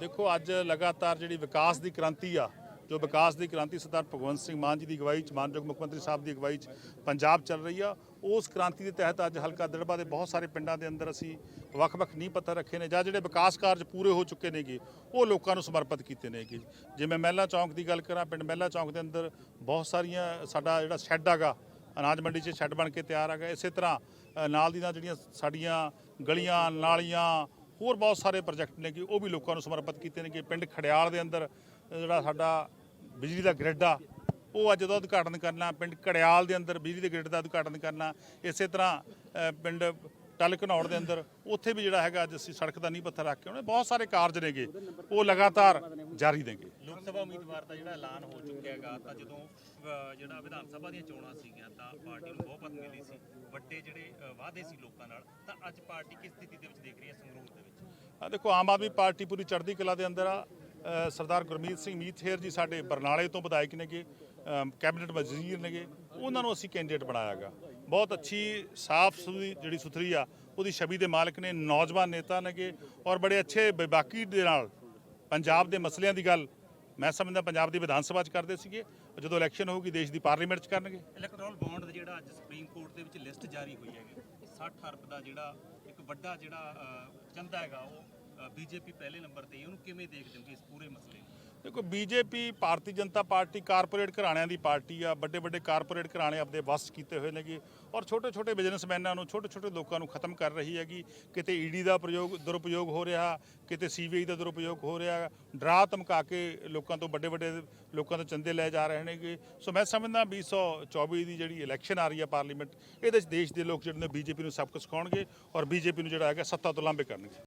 ਦੇਖੋ, ਅੱਜ ਲਗਾਤਾਰ ਜਿਹੜੀ ਵਿਕਾਸ ਦੀ ਕ੍ਰਾਂਤੀ ਆ, ਜੋ ਵਿਕਾਸ ਦੀ ਕ੍ਰਾਂਤੀ ਸਰਦਾਰ ਭਗਵੰਤ ਸਿੰਘ ਮਾਨ ਜੀ ਦੀ ਅਗਵਾਈ ਚ, ਮਾਨਯੋਗ ਮੁੱਖ ਮੰਤਰੀ ਸਾਹਿਬ ਦੀ ਅਗਵਾਈ ਚ ਪੰਜਾਬ ਚੱਲ ਰਹੀ ਆ, ਉਸ ਕ੍ਰਾਂਤੀ ਦੇ ਤਹਿਤ ਅੱਜ ਹਲਕਾ ਦੜਬਾ ਦੇ ਬਹੁਤ ਸਾਰੇ ਪਿੰਡਾਂ ਦੇ ਅੰਦਰ ਅਸੀਂ ਵੱਖ-ਵੱਖ ਨੀਂਹ ਪੱਥਰ ਰੱਖੇ ਨੇ, ਜਾਂ ਜਿਹੜੇ ਵਿਕਾਸ ਕਾਰਜ ਪੂਰੇ ਹੋ ਚੁੱਕੇ ਨੇਗੇ, ਉਹ ਲੋਕਾਂ ਨੂੰ ਸਮਰਪਿਤ ਕੀਤੇ ਨੇਗੇ। ਜਿਵੇਂ ਮਹਿਲਾ ਚੌਂਕ ਦੀ ਗੱਲ ਕਰਾਂ, ਪਿੰਡ ਮਹਿਲਾ ਚੌਂਕ ਦੇ ਅੰਦਰ ਬਹੁਤ ਸਾਰੀਆਂ ਸਾਡਾ ਜਿਹੜਾ ਸ਼ੈੱਡ ਹੈਗਾ, ਅਨਾਜ ਮੰਡੀ 'ਚ ਸ਼ੈੱਡ ਬਣ ਕੇ ਤਿਆਰ ਹੈਗਾ, ਇਸੇ ਤਰ੍ਹਾਂ ਨਾਲ ਦੀ ਨਾਲ ਜਿਹੜੀਆਂ ਸਾਡੀਆਂ ਗਲੀਆਂ, ਨਾਲੀਆਂ ਹੋਰ ਬਹੁਤ ਸਾਰੇ ਪ੍ਰੋਜੈਕਟ ਨੇ ਕਿ ਉਹ ਵੀ ਲੋਕਾਂ ਨੂੰ ਸਮਰਪਿਤ ਕੀਤੇ ਨੇ ਕਿ ਪਿੰਡ ਖੜਿਆਲ ਦੇ ਅੰਦਰ ਜਿਹੜਾ ਸਾਡਾ ਬਿਜਲੀ ਦਾ ਗ੍ਰਿਡ ਆ, ਉਹ ਅੱਜ ਦਾ ਉਦਘਾਟਨ ਕਰਨਾ, ਪਿੰਡ ਕੜਿਆਲ ਦੇ ਅੰਦਰ ਬਿਜਲੀ ਦੇ ਗ੍ਰਿਡ ਦਾ ਉਦਘਾਟਨ ਕਰਨਾ, ਇਸੇ ਤਰ੍ਹਾਂ ਪਿੰਡ ਟਲ ਘਨੌੜ ਦੇ ਅੰਦਰ, ਉੱਥੇ ਵੀ ਜਿਹੜਾ ਹੈਗਾ ਅੱਜ ਅਸੀਂ ਸੜਕ ਦਾ ਨੀਂਹ ਪੱਥਰ ਰੱਖ ਕੇ ਉਹਨੇ ਬਹੁਤ ਸਾਰੇ ਕਾਰਜ ਨੇਗੇ, ਉਹ ਲਗਾਤਾਰ ਜਾਰੀ ਨੇਗੇ। ਸਭਾ ਉਮੀਦਵਾਰ ਦਾ ਜਿਹੜਾ ਐਲਾਨ ਹੋ ਚੁੱਕਿਆ ਹੈਗਾ ਤਾਂ ਜਦੋਂ ਅ, ਜਿਹੜਾ ਵਿਧਾਨ ਸਭਾ ਦੀਆਂ ਚੋਣਾਂ ਸੀਗੀਆਂ ਤਾਂ ਪਾਰਟੀ ਨੂੰ ਬਹੁਮਤ ਮਿਲੀ ਸੀ। ਵੱਡੇ ਜਿਹੜੇ ਅ, ਵਾਅਦੇ ਸੀ ਲੋਕਾਂ ਨਾਲ ਤਾਂ ਅੱਜ ਪਾਰਟੀ ਕਿਸ ਸਥਿਤੀ ਦੇ ਵਿੱਚ ਦੇਖ ਰਹੀ ਹੈ ਸੰਗਰੂਰ ਦੇ ਵਿੱਚ? ਆ ਦੇਖੋ ਆਮ ਆਦਮੀ ਪਾਰਟੀ ਪੂਰੀ ਚੜ੍ਹਦੀ ਕਲਾ ਦੇ ਅੰਦਰ ਆ। ਅ, ਸਰਦਾਰ ਗੁਰਮੀਤ ਸਿੰਘ ਮੀਥੇਰ ਜੀ ਸਾਡੇ ਬਰਨਾਲੇ ਤੋਂ ਵਿਧਾਇਕ ਨੇਗੇ ਅ, ਕੈਬਨਿਟ ਵਜ਼ੀਰ ਨੇਗੇ ਉਹਨਾਂ ਨੂੰ ਅਸੀਂ ਕੈਂਡੀਡੇਟ ਬਣਾਇਆਗਾ ਬਹੁਤ ਅੱਛੀ ਸਾਫ਼ ਸੁਥਰੀ ਜਿਹੜੀ ਸੁਥਰੀ ਆ ਉਹਦੀ ਛਵੀ ਦੇ ਮਾਲਕ ਨੇ ਨੌਜਵਾਨ ਨੇਤਾ ਨੇਗੇ ਔਰ ਬੜੇ ਅੱਛੇ ਬੇਬਾਕੀ ਦੇ ਨਾਲ ਪੰਜਾਬ ਦੇ ਮਸਲਿਆਂ ਦੀ ਗੱਲ ਮੈਂ ਸਮਝਦਾ ਪੰਜਾਬ ਦੀ ਵਿਧਾਨ ਸਭਾ 'ਚ ਕਰਦੇ ਸੀਗੇ ਜਦੋਂ ਇਲੈਕਸ਼ਨ ਹੋਊਗੀ ਦੇਸ਼ ਦੀ ਪਾਰਲੀਮੈਂਟ 'ਚ ਕਰਨਗੇ। ਇਲੈਕਟ੍ਰੋਲ ਬੌਂਡ ਜਿਹੜਾ ਅੱਜ ਸੁਪਰੀਮ ਕੋਰਟ ਦੇ ਵਿੱਚ ਲਿਸਟ ਜਾਰੀ ਹੋਈ ਹੈਗੀ 60 ਅਰਬ ਦਾ ਜਿਹੜਾ ਇੱਕ ਵੱਡਾ ਜਿਹੜਾ ਚੰਦਾ ਹੈਗਾ, ਉਹ ਬੀਜੇਪੀ ਪਹਿਲੇ ਨੰਬਰ ਤੇ ਉਹਨੂੰ ਕਿਵੇਂ ਦੇਖਦੇ ਹੋ ਇਸ ਪੂਰੇ ਮਸਲੇ ਨੂੰ? ਦੇਖੋ, BJP, Bharatiya Janata Party corporate ਘਰਾਣਿਆਂ ਦੀ ਪਾਰਟੀ ਆ ਵੱਡੇ ਵੱਡੇ ਕਾਰਪੋਰੇਟ ਘਰਾਣੇ ਆਪਦੇ ਵਸ ਕੀਤੇ ਹੋਏ ਨੇਗੇ ਔਰ ਛੋਟੇ ਛੋਟੇ ਬਿਜ਼ਨਸਮੈਨਾਂ ਨੂੰ ਛੋਟੇ ਛੋਟੇ ਲੋਕਾਂ ਨੂੰ ਖਤਮ ਕਰ ਰਹੀ ਹੈਗੀ। ਕਿਤੇ ਈਡੀ ਦਾ ਪ੍ਰਯੋਗ ਦੁਰਉਪਯੋਗ ਹੋ ਰਿਹਾ, ਕਿਤੇ ਸੀਬੀਆਈ ਦਾ ਦੁਰਉਪਯੋਗ ਹੋ ਰਿਹਾ, ਡਰਾ ਧਮਕਾ ਕੇ ਲੋਕਾਂ ਤੋਂ ਵੱਡੇ ਵੱਡੇ ਲੋਕਾਂ ਤੋਂ ਚੰਦੇ ਲੈ ਜਾ ਰਹੇ ਨੇਗੇ। ਸੋ ਮੈਂ ਸਮਝਦਾ 2024 ਦੀ ਜਿਹੜੀ ਇਲੈਕਸ਼ਨ ਆ ਰਹੀ ਹੈ ਪਾਰਲੀਮੈਂਟ ਇਹਦੇ ਵਿੱਚ ਦੇਸ਼ ਦੇ ਲੋਕ ਜਿਹੜੇ ਨੇ ਬੀਜੇਪੀ ਨੂੰ ਸਬਕ ਸਿਖਾਉਣਗੇ ਔਰ ਬੀਜੇਪੀ ਨੂੰ ਜਿਹੜਾ ਹੈਗਾ ਸੱਤਾ ਤੋਂ ਲਾਂਭੇ ਕਰਨਗੇ।